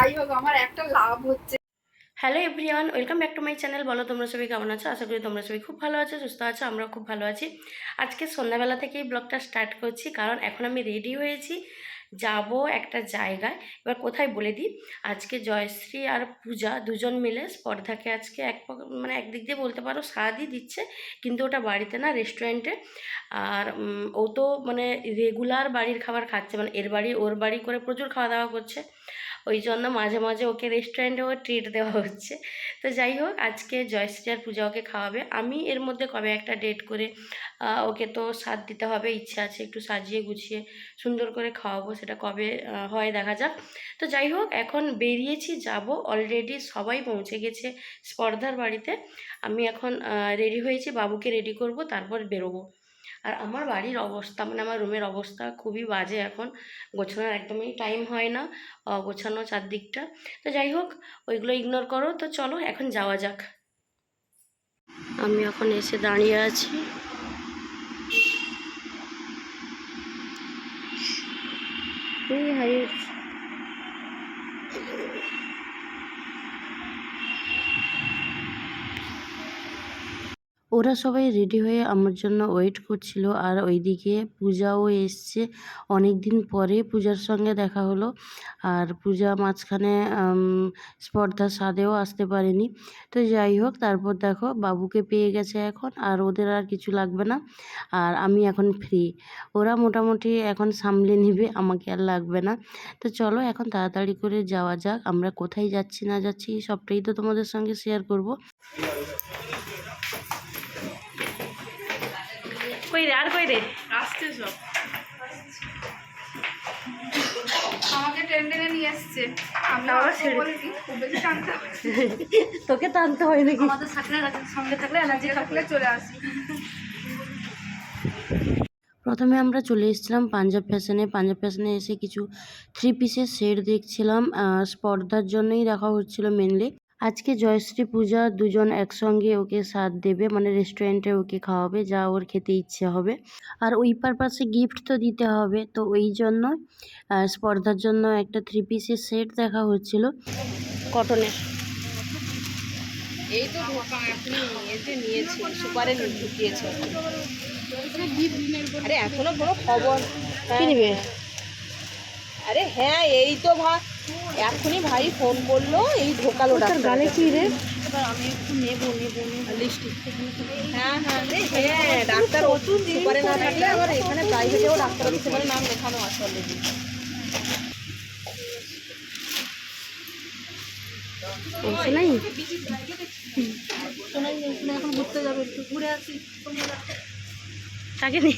যাই হোক, আমার একটা লাভ হচ্ছে। Hello everyone, welcome back to my channel. বলো তোমরা সবাই কেমন আছো? আশা করি তোমরা সবাই খুব ভালো আছো, সুস্থ আছো, আমরাও খুব ভালো আছি। আজকে সন্ধ্যাবেলা থেকেই ব্লগটা স্টার্ট করছি, কারণ এখন আমি রেডি হয়েছি। যাব একটা জায়গায়। এবার কোথায় বলে দিই? আজকে জয়শ্রী আর পূজা দুজন মিলে স্পর্ধাকে আজকে এক মানে একদিক দিয়ে বলতে পারো স্বাদই দিচ্ছে, কিন্তু ওটা বাড়িতে না, রেস্টুরেন্টে। আর ও তো মানে রেগুলার বাড়ির খাবার খাচ্ছে মানে এর বাড়ি, ওর বাড়ি করে প্রচুর খাওয়া দাওয়া করছে। ওই জন্য মাঝে মাঝে ওকে রেস্টুরেন্টেও ট্রিট দেওয়া হচ্ছে। তো যাই হোক, আজকে জয়শ্রী আর পূজা ওকে খাওয়াবে। আমি এর মধ্যে কবে একটা ডেট করে ওকে তো স্বাদ দিতে হবে, ইচ্ছা আছে একটু সাজিয়ে গুছিয়ে সুন্দর করে খাওয়াবো, সেটা কবে হয় দেখা যাক। তো যাই হোক, এখন বেরিয়েছি, যাব অলরেডি সবাই পৌঁছে গেছে স্পর্ধার বাড়িতে। আমি এখন রেডি হয়েছি, বাবুকে রেডি করব, তারপর বেরোবো। আর আমার বাড়ির অবস্থা মানে আমার রুমের অবস্থা খুবই বাজে এখন। গোছানোর একদমই টাইম হয় না গোছানো চারদিকটা। তো যাই হোক, ওইগুলো ইগনোর করো। তো চলো, এখন যাওয়া যাক। আমি এখন এসে দাঁড়িয়ে আছি। এই হাইট ওরা সবাই রেডি হয়ে আমার জন্য ওয়েট করছিল। আর ওইদিকে পূজাও এসছে। অনেক দিন পরে পূজার সঙ্গে দেখা হলো। আর পূজা মাঝখানে স্পর্ধার স্বাদেও আসতে পারেনি। তো যাই হোক, তারপর দেখো বাবুকে পেয়ে গেছে এখন। আর ওদের আর কিছু লাগবে না। আর আমি এখন ফ্রি ওরা মোটামুটি এখন সামলে নিবে, আমাকে আর লাগবে না। তো চলো এখন তাড়াতাড়ি করে যাওয়া যাক। আমরা কোথায় যাচ্ছি, না যাচ্ছি, সবটাই তো তোমাদের সঙ্গে শেয়ার করব। কই রে আর কই রে আসছে সব আমাকে ট্রেন টেনে নিয়ে এসছে আমি তাও বলেছি খুব বেশি টানতে হবে। তোকে টানতে হয় নাকি? আমাদের সাথে সঙ্গে থাকলে এনার্জি থাকলে চলে আসি। প্রথমে আমরা চলে এসেছিলাম পাঞ্জাব ফ্যাশনে পাঞ্জাব ফ্যাশনে এসে কিছু থ্রি পিসের সেট দেখছিলাম স্পর্ধার জন্যই রাখা হচ্ছিল মেনলি আজকে জয়শ্রী পূজা দুজন একসঙ্গে ওকে সাথ দেবে মানে রেস্টুরেন্টে ওকে খাওয়াবে যা ওর খেতে ইচ্ছে হবে। আর ওই পারপাসে গিফট তো দিতে হবে তো ওই জন্য স্পর্ধার জন্য একটা থ্রি পিসের সেট দেখা হচ্ছিল। কটনের এই তো ঢোকা আপনি এতে নিয়েছে সুপারে ঢুকিয়েছে আরে এখনও কোনো খবর? কি নিবে? আরে হ্যাঁ এই তো ভাই এখনই ভাই ফোন করল এই ঢোকালো গালে কি রে? হ্যাঁ হ্যাঁ রে, হ্যাঁ ডাক্তার ওষুধ সুপারে না থাকলে আবার এখানে প্রাইভেটেও ডাক্তার নাম লেখানো আছে অলরেডি অংশ নাই? এখন ঘুরতে যাবে একটু ঘুরে আসি। তাকে নি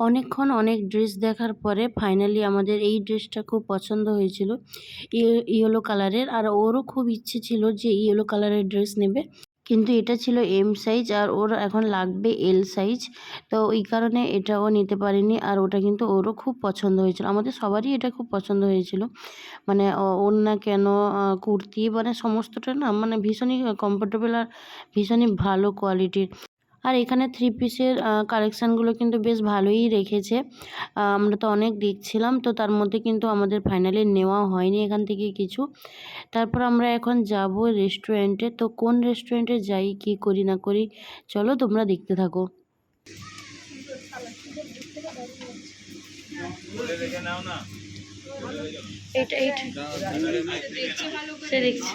অনেকক্ষণ অনেক ড্রেস দেখার পরে ফাইনালি আমাদের এই ড্রেসটা খুব পছন্দ হয়েছিল। ইয়েলো কালারের আর ওরও খুব ইচ্ছে ছিল যে ইয়েলো কালারের ড্রেস নেবে। কিন্তু এটা ছিল এম সাইজ আর ওর এখন লাগবে এল সাইজ তো ওই কারণে এটা ও নিতে পারেনি আর ওটা কিন্তু ওরও খুব পছন্দ হয়েছিল। আমাদের সবারই এটা খুব পছন্দ হয়েছিল। মানে ওর না কেন কুর্তি মানে সমস্তটা না মানে ভীষণই কমফোর্টেবল আর ভীষণই ভালো কোয়ালিটির আর এখানে থ্রি পিসের কালেকশানগুলো কিন্তু বেশ ভালোই রেখেছে। আমরা তো অনেক দেখছিলাম, তো তার মধ্যে কিন্তু আমাদের ফাইনালি নেওয়া হয়নি এখান থেকে কিছু। তারপর আমরা এখন যাব রেস্টুরেন্টে তো কোন রেস্টুরেন্টে যাই, কি করি, না করি, চলো তোমরা দেখতে থাকো। এইটা এইটা। দেখছি।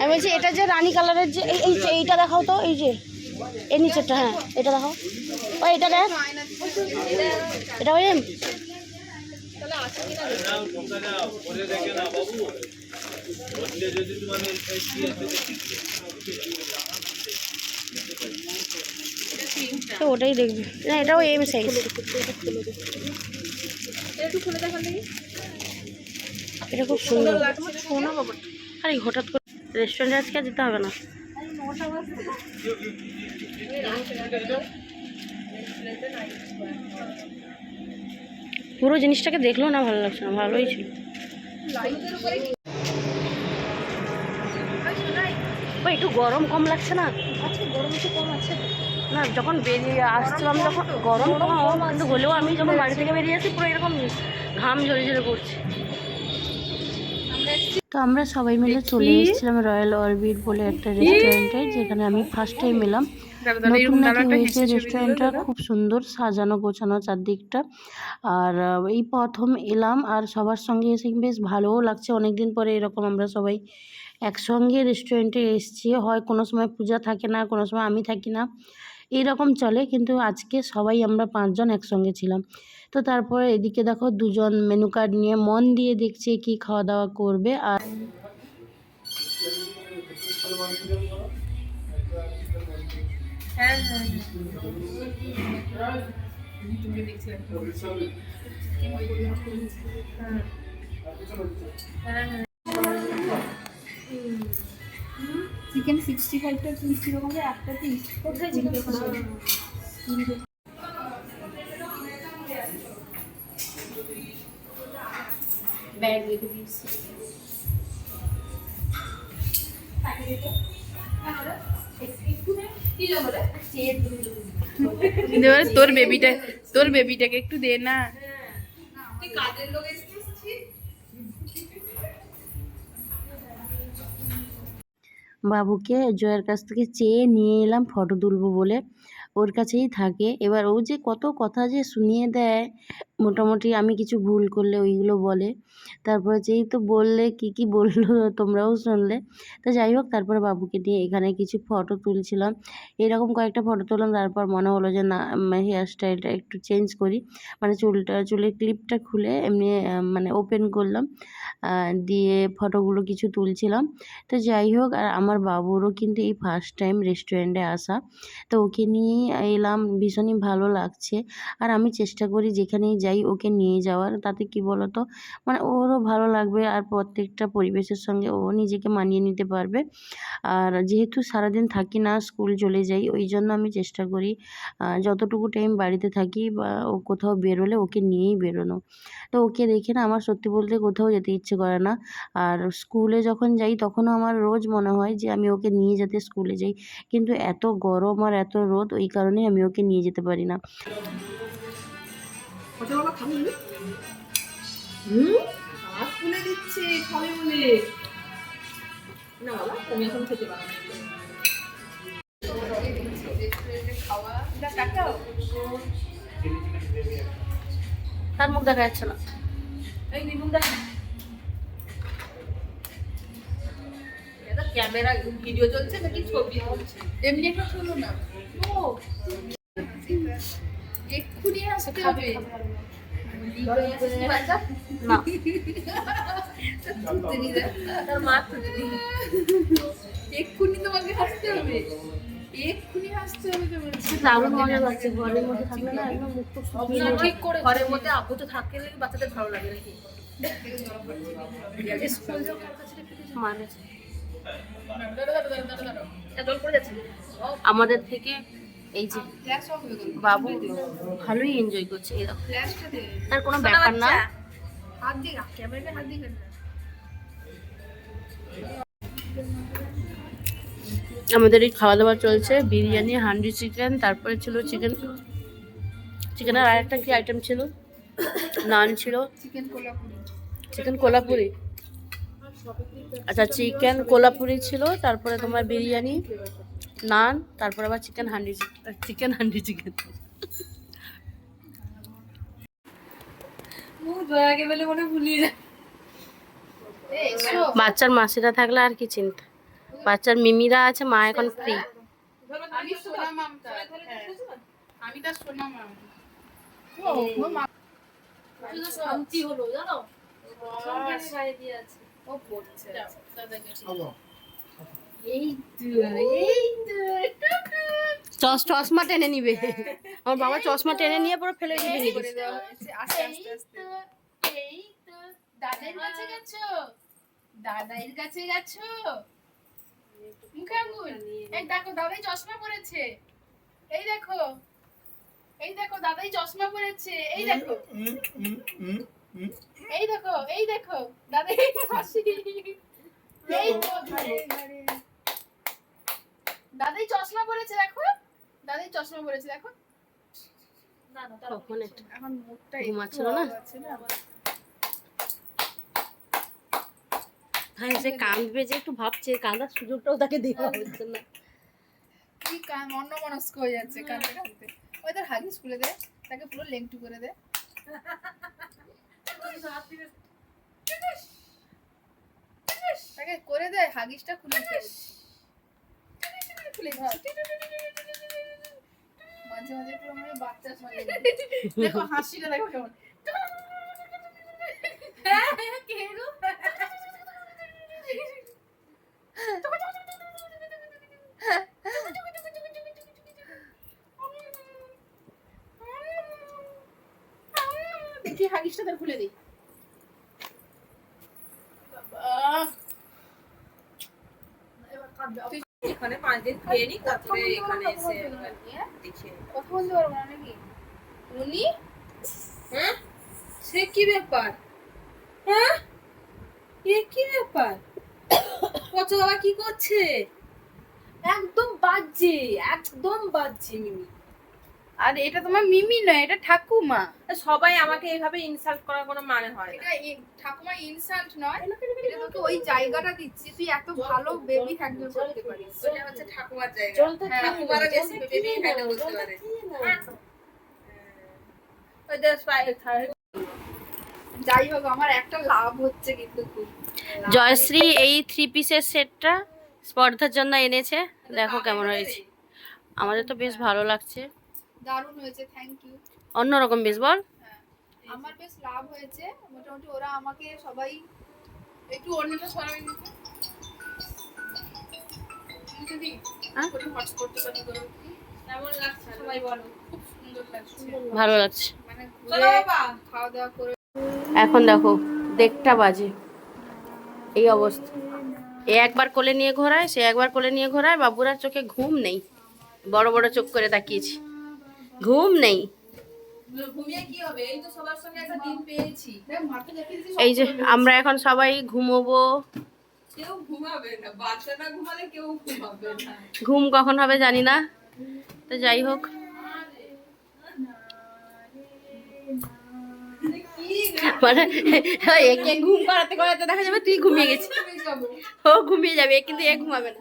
আমি বলছি, এটা যে রানী কালারের যে, এই এইটা দেখাও তো, এই যে। এই নিচেরটা হ্যাঁ এটা দেখাও। ও এটা দেখ। এটা ওই তো ওটাই দেখবি। না এটাও এম সাইজ এটা খুব সুন্দর। আরে হঠাৎ করে রেস্টুরেন্টে আজকে আর যেতে হবে না। পুরো জিনিসটাকে দেখলেও না ভালো লাগছে না ভালোই ছিল। ওই একটু গরম কম লাগছে না? আজকে গরম একটু কম আছে। না যখন বেরিয়ে আসছিলাম যখন গরম তখন কিন্তু হলেও আমি যখন বাড়ি থেকে বেরিয়ে আসি পুরো এরকম ঘাম ঝরে ঝরে পড়ছে। তো আমরা সবাই মিলে চলে এসেছিলাম রয়্যাল অরবিট বলে একটা রেস্টুরেন্টে যেখানে আমি ফার্স্ট টাইম এলাম। নতুন নাকি হয়েছে রেস্টুরেন্টটা খুব সুন্দর সাজানো গোছানো চারদিকটা। আর এই প্রথম এলাম আর সবার সঙ্গে এসে বেশ ভালোও লাগছে। অনেকদিন পরে এরকম আমরা সবাই একসঙ্গে রেস্টুরেন্টে এসেছি। হয় কোনো সময় পূজা থাকে না কোনো সময় আমি থাকি না। এইরকম চলে, কিন্তু আজকে সবাই আমরা পাঁচজন একসঙ্গে ছিলাম। তো তারপরে এদিকে দেখো দুজন মেনু কার্ড নিয়ে মন দিয়ে দেখছে কি খাওয়া দাওয়া করবে আর চিকেন সিক্সটি ফাইভটা পিস কীরকম হবে একটা পিস কোথায় চিকেন ব্যাগ রেখে দিয়েছি। তোর বেবিটা তোর বেবিটাকে একটু দে না। বাবুকে জয়ের কাছ থেকে চেয়ে নিয়ে এলাম ফটো তুলবো বলে। ওর কাছেই থাকে। এবার ও যে কত কথা যে শুনিয়ে দেয় মোটামুটি আমি কিছু ভুল করলে ওইগুলো বলে। তারপরে যেই তো বললে, কি কি বলল তোমরাও শুনলে। তো যাই হোক, তারপরে বাবুকে নিয়ে এখানে কিছু ফটো তুলছিলাম। এরকম কয়েকটা ফটো তুললাম, তারপর মনে হলো যে না হেয়ার স্টাইলটা একটু চেঞ্জ করি। মানে চুলটা, চুলের ক্লিপটা খুলে এমনি মানে ওপেন করলাম। দিয়ে ফটোগুলো কিছু তুলছিলাম। তো যাই হোক, আর আমার বাবুরও কিন্তু এই ফার্স্ট টাইম রেস্টুরেন্টে আসা। তো ওকে নিয়েই এলাম, ভীষণই ভালো লাগছে। আর আমি চেষ্টা করি যেখানেই যাই ওকে নিয়ে যাওয়ার। তাতে কি বলতো? মানে ওরও ভালো লাগবে আর প্রত্যেকটা পরিবেশের সঙ্গে ও নিজেকে মানিয়ে নিতে পারবে। আর যেহেতু সারাদিন থাকি না, স্কুল চলে যাই, ওই জন্য আমি চেষ্টা করি যতটুকু টাইম বাড়িতে থাকি বা ও কোথাও বেরোলে ওকে নিয়েই বেরোনো। তো ওকে দেখে না আমার সত্যি বলতে কোথাও যেতে ইচ্ছে করে না। আর স্কুলে যখন যাই তখনও আমার রোজ মনে হয় যে আমি ওকে নিয়ে যেতে স্কুলে যাই। কিন্তু এত গরম আর এত রোদ ওই কারণেই আমি ওকে নিয়ে যেতে পারি না। হাত তুলে দিচ্ছে খাবে বলে। না বাবা তুমি এখন খেতে পারো তার মুখ দেখা যাচ্ছে না। এই দেখ। এটা ক্যামেরা ভিডিও চলছে নাকি ছবি চলছে এমনি একটা শোনো না। ও। এক্ষুনি আসতে হবে। এক্ষুনি তোমাকে হাসতে হবে। এক্ষুনি হাসতে হবে দারুণ মজা লাগছে ঘরের মধ্যে থাকলে না একদম। ঠিক করে ঘরের মধ্যে তো বাচ্চাদের ভালো লাগে নাকি? স্কুল? মানে আমাদের থেকে এই যে বাবু ভালোই এনজয় করছে এই দেখো। ফ্ল্যাশটা দে তার কোনো ব্যাপার না। আমাদের এই খাওয়া দাওয়া চলছে বিরিয়ানি হান্ডি চিকেন তারপরে ছিল চিকেন। চিকেনের আর একটা কি আইটেম ছিল? নান ছিল। চিকেন কোলাপুরি। চিকেন কোলাপুরি। আচ্ছা চিকেন কোলাপুরি ছিল তারপরে তোমার বিরিয়ানি। নান তারপর আবার chicken handi chicken handi chicken মুখ দয়াকে বলে মনে ভুলিয়ে যায়। বাচ্চার মাসিরা থাকলে আর কি চিন্তা। বাচ্চার মিমিরা আছে মা এখন ফ্রি আমি সোনা মামতা আমি তার সোনা মাম। শান্তি হলো জানো? দিয়ে আছে। ও পড়ছে। চশ চশমা টেনে নিবে। আমার বাবা চশমা টেনে নিয়ে পুরো ফেলে দিবে। দেওয়া এই তো দাদার কাছে গেছো? দাদাইয়ের কাছে গেছো? মুখাগুল এই দেখো দাদাই চশমা পরেছে। এই দেখো। এই দেখো দাদাই চশমা পরেছে। এই দেখো। এই দেখো এই দেখো। দাদাই হাসি। এই তো দাদাই চশমা পরেছে দেখো। দাদাই চশমা পরেছে দেখো। এখন মুখটা ঘুমাচ্ছিল না? হ্যাঁ সে কাঁদবে যে একটু ভাবছে কাঁদার সুযোগটাও তাকে দেওয়া হচ্ছে না। কি কান? অন্য হয়ে যাচ্ছে কানতে কানতে। ওই তোর হাগিস খুলে দে তাকে পুরো লেংটু করে দে। তাকে করে দে হাগিসটা খুলে দে। মাঝে মাঝে পুরো বাচ্চা দেখো হাসিটা দেখো কেমন। হ্যাঁ? দেখি হাগিসটা তার খুলে দিই বাবা। এবার কাঁদবে। তুই এখানে খেয়ে নি তারপরে এখানে এসে হ্যাঁ? দেখে কথা বলতে পারব না নাকি? উনি? হ্যাঁ? সে কি ব্যাপার? হ্যাঁ? এ কি ব্যাপার? পচা বাবা কি করছে? একদম বাজে একদম বাজে মিমি। আর এটা তোমার মিমি নয় এটা ঠাকুমা। সবাই আমাকে এইভাবে ইনসাল্ট করার কোনো মানে হয় না। এটা ঠাকুমা ইনসাল্ট নয় এটা তোকে ওই জায়গাটা দিচ্ছি তুই এত ভালো বেবি হ্যান্ডেল করতে পারিস। ওটা হচ্ছে ঠাকুমার জায়গা। হ্যাঁ, ঠাকুমারা বেশি বেবি হ্যান্ডেল করতে পারে। ওই যে স্পাই- যাই হোক আমার একটা লাভ হচ্ছে কিন্তু খুব। জয়শ্রী এই থ্রি পিসের সেটটা স্পর্ধার জন্য এনেছে। দেখো কেমন হয়েছে। আমাদের তো বেশ ভালো লাগছে। দারুণ হয়েছে থ্যাংক ইউ অন্যরকম বেশ বল হ্যাঁ আমার বেশ লাভ হয়েছে মোটামুটি ওরা আমাকে সবাই একটু অন্যটা সরাই নিতে যদি হ্যাঁ? করে হটস্পট তো চালু কেমন লাগছে? সবাই বলো খুব সুন্দর লাগছে। ভালো লাগছে। মানে চলো ঘুরে বাবা। খাওয়া দাওয়া করে এখন দেখো দেড়টা বাজে। এই অবস্থা। এ একবার কোলে নিয়ে ঘোরায় সে একবার কোলে নিয়ে ঘোরায় বাবুরার চোখে ঘুম নেই। বড় বড় চোখ করে তাকিয়েছি। ঘুম নেই। ঘুমিয়ে কি হবে? এই তো সবার সঙ্গে একটা দিন পেয়েছি। দেখ মাকে দেখিয়ে দিচ্ছি এই যে আমরা এখন সবাই ঘুমোবো। কেউ ঘুমাবে না। বাচ্চাটা ঘুমালে কেউ ঘুমাবে না। ঘুম কখন হবে জানি না। তো যাই হোক। মানে একে ঘুম করাতে করাতে দেখা যাবে তুই ঘুমিয়ে গেছিস। ও ঘুমিয়ে যাবে কিন্তু এ ঘুমাবে না।